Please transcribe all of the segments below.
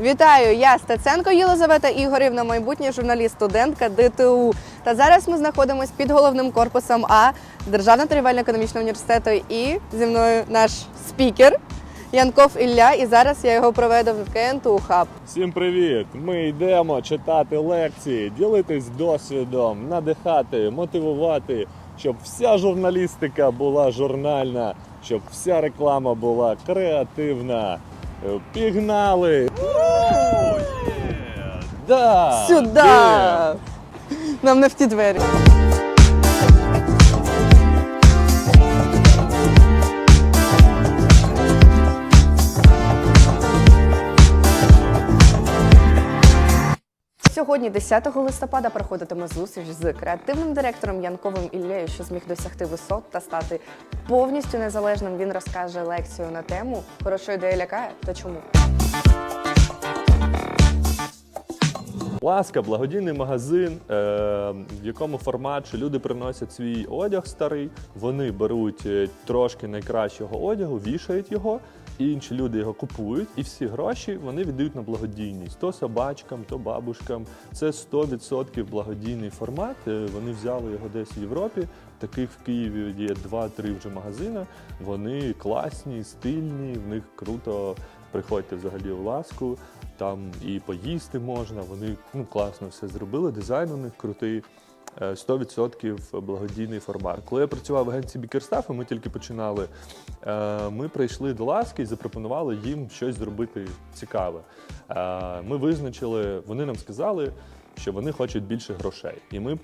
Вітаю! Я Стеценко Єлизавета Ігорівна, майбутня журналіст, студентка ДТУ. Та зараз ми знаходимося під головним корпусом А Державного торгівельно-економічного університету. І зі мною наш спікер Янков Ілля. І зараз я його проведу в КНТУ Хаб. Всім привіт! Ми йдемо читати лекції, ділитись досвідом, надихати, мотивувати, щоб вся журналістика була журнальна, щоб вся реклама була креативна. Е, Пігнали! Да! Сюди! Нам не в ті двері. Сьогодні, 10 листопада, проходитиме зустріч з креативним директором Янковим Іллею, що зміг досягти висот та стати повністю незалежним. Він розкаже лекцію на тему Хороша ідея лякає, то чому? Ласка, благодійний магазин, е, в якому формат, що люди приносять свій одяг старий, вони беруть е, трошки найкращого одягу, вішають його, і інші люди його купують, і всі гроші вони віддають на благодійність. То собачкам, то бабушкам. Це 100% благодійний формат. Е, Вони взяли його десь в Європі. Таких в Києві є 2-3 вже магазини. Вони класні, стильні, в них круто. Приходьте взагалі в ласку, там і поїсти можна. Вони ну, класно все зробили. Дизайн у них крутий. Е, 100% благодійний формат. Коли я працював в агенції Бікерстафу, ми тільки починали. е, Ми прийшли до ласки і запропонували їм щось зробити цікаве. Е, Ми визначили, вони нам сказали, що вони хочуть більше грошей. І ми,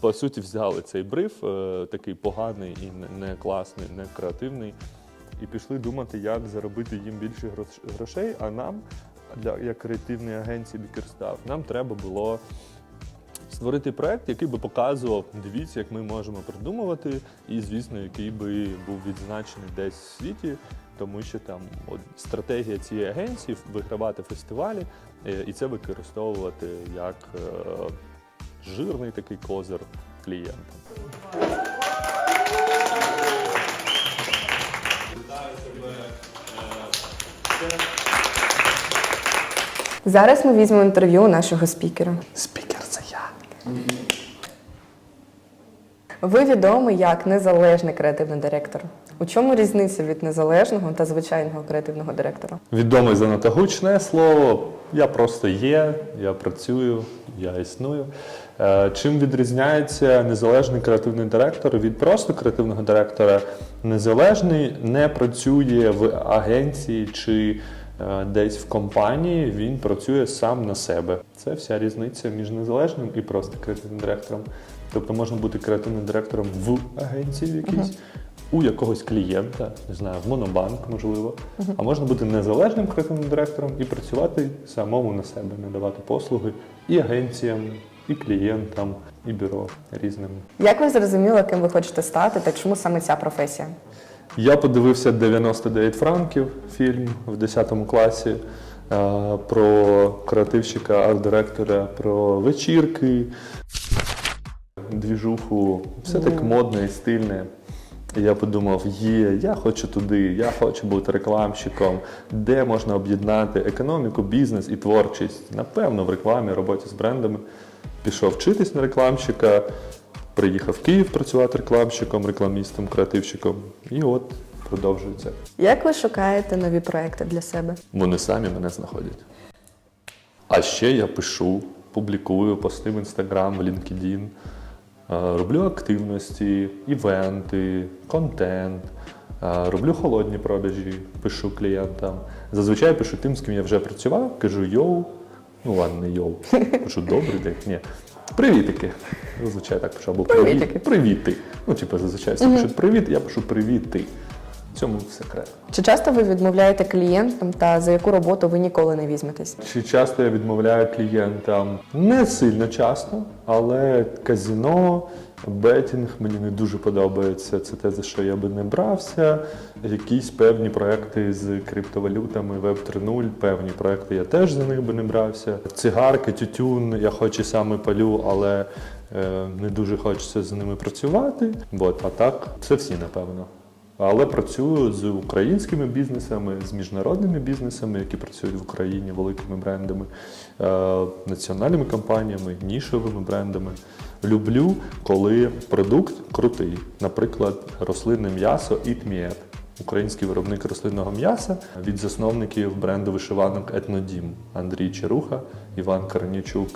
по суті, взяли цей бриф, е, такий поганий і не- класний, не креативний і пішли думати, як заробити їм більше грошей. А нам, як креативної агенції Бікерстав, нам треба було створити проект, який би показував, дивіться, як ми можемо придумувати, і, звісно, який би був відзначений десь в світі. Тому що там от, стратегія цієї агенції вигравати фестивалі е, і це використовувати як е, жирний такий козир клієнтам. Зараз ми візьмемо інтерв'ю у нашого спікера. Ви відомий як незалежний креативний директор. У чому різниця від незалежного та звичайного креативного директора? Відомий занадто гучне слово. Я просто є, я працюю, я існую. Е, Чим відрізняється незалежний креативний директор від просто креативного директора? Незалежний не працює в агенції чи десь в компанії, він працює сам на себе. Це вся різниця між незалежним і просто креативним директором. Тобто можна бути креативним директором в агенції якійсь, у якогось клієнта, не знаю, в монобанк, можливо. А можна бути незалежним креативним директором і працювати самому на себе, надавати послуги і агенціям, і клієнтам, і бюро різним. Як ви зрозуміли, ким ви хочете стати та чому саме ця професія? Я подивився 99 франків фільм в 10 класі е, про креативщика, арт-директора, про вечірки, двіжуху. Все так модне і стильне. Я подумав, є, я хочу туди, я хочу бути рекламщиком, де можна об'єднати економіку, бізнес і творчість. Напевно, в рекламі, роботі з брендами. Пішов вчитись на рекламщика, приїхав в Київ працювати рекламщиком, рекламістом, креативщиком. І от продовжується. Як ви шукаєте нові проекти для себе? Вони самі мене знаходять. А ще я пишу, публікую пости в Instagram, в LinkedIn, е, роблю активності, івенти, контент, е, роблю холодні продажі, пишу клієнтам. Зазвичай пишу тим, з ким я вже працював, кажу йоу. Ну ладно, не йоу. Пишу добрий день. Ні. Привітики. Зазвичай так пишу. Або Привітики. Привіти. Ну, типу, зазвичай всі пишуть привіт, я пишу привіти. В цьому секрет. Чи часто ви відмовляєте клієнтам та за яку роботу ви ніколи не візьметесь? Чи часто я відмовляю клієнтам? Не сильно часто, але казіно, бетінг мені не дуже подобається. Це те, за що я би не брався. Якісь певні проекти з криптовалютами, Web 3.0, певні проекти я теж за них би не брався. Цигарки, тютюн, я хоч і саме палю, але е, не дуже хочеться з ними працювати. От, а так, це всі, напевно. Але працюю з українськими бізнесами, з міжнародними бізнесами, які працюють в Україні, великими брендами, е, національними компаніями, нішовими брендами. Люблю, коли продукт крутий. Наприклад, рослинне м'ясо Eat Український виробник рослинного м'яса від засновників бренду вишиванок Етнодім Андрій Черуха, Іван Карнічук,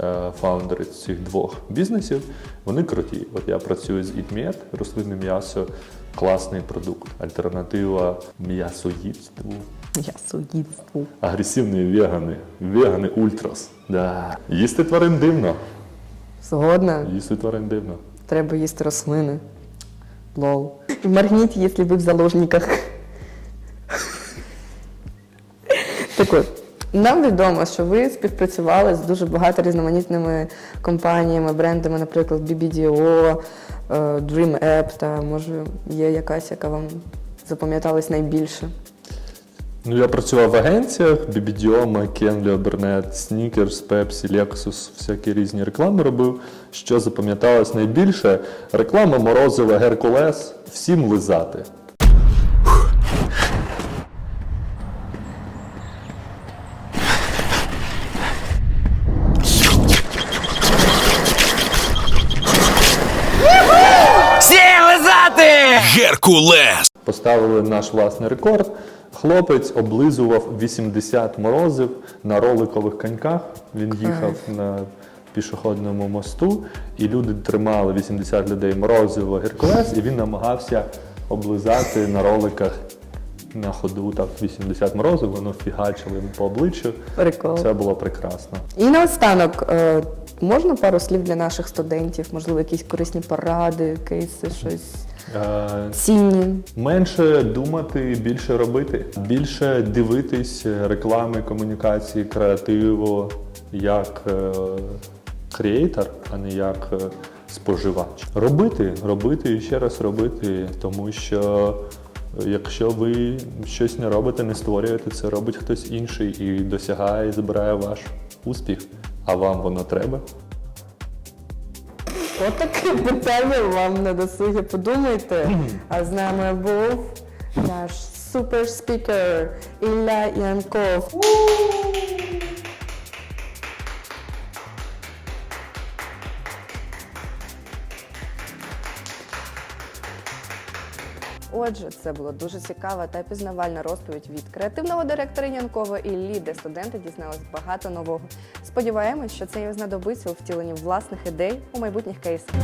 е, фаундери цих двох бізнесів. Вони круті. От я працюю з Eat рослинне м'ясо, класний продукт, альтернатива м'ясоїдству. Я судівству. Агресивні вегани, вегани ультрас. Да. Їсти тварин дивно. Згодна. Їсти тварин дивно. Треба їсти рослини. Лол. Моргніть, якщо ви в заложниках. Так от, нам відомо, що ви співпрацювали з дуже багато різноманітними компаніями, брендами, наприклад, BBDO, е, Dream App, та може є якась, яка вам запам'яталась найбільше. Ну, я працював в агенціях, BBDO, McKinley, Burnett, Snickers, Pepsi, Lexus, всякі різні реклами робив. Що запам'яталось найбільше? Реклама морозива Геркулес, всім лизати. Всі лизати! Геркулес. Поставили наш власний рекорд. Хлопець облизував 80 морозив на роликових коньках. Він їхав на пішохідному мосту, і люди тримали 80 людей морозиво Геркулес, і він намагався облизати на роликах на ходу так 80 морозив, воно фігачило йому по обличчю. Прикол. Це було прекрасно. І наостанок, е, можна пару слів для наших студентів, можливо, якісь корисні поради, кейси, щось Е, цінні. Менше думати, більше робити, більше дивитись реклами, комунікації, креативу як е, креатор, а не як е, споживач. Робити, робити і ще раз робити, тому що якщо ви щось не робите, не створюєте, це робить хтось інший і досягає, і збирає ваш успіх. А вам воно треба. Отаке питання вам на досугі. Подумайте. А з нами був наш суперспікер Ілля Янков. Отже, це була дуже цікава та пізнавальна розповідь від креативного директора Янкова Іллі, де студенти дізнались багато нового. Сподіваємось, що це їм знадобиться у втіленні власних ідей у майбутніх кейсах.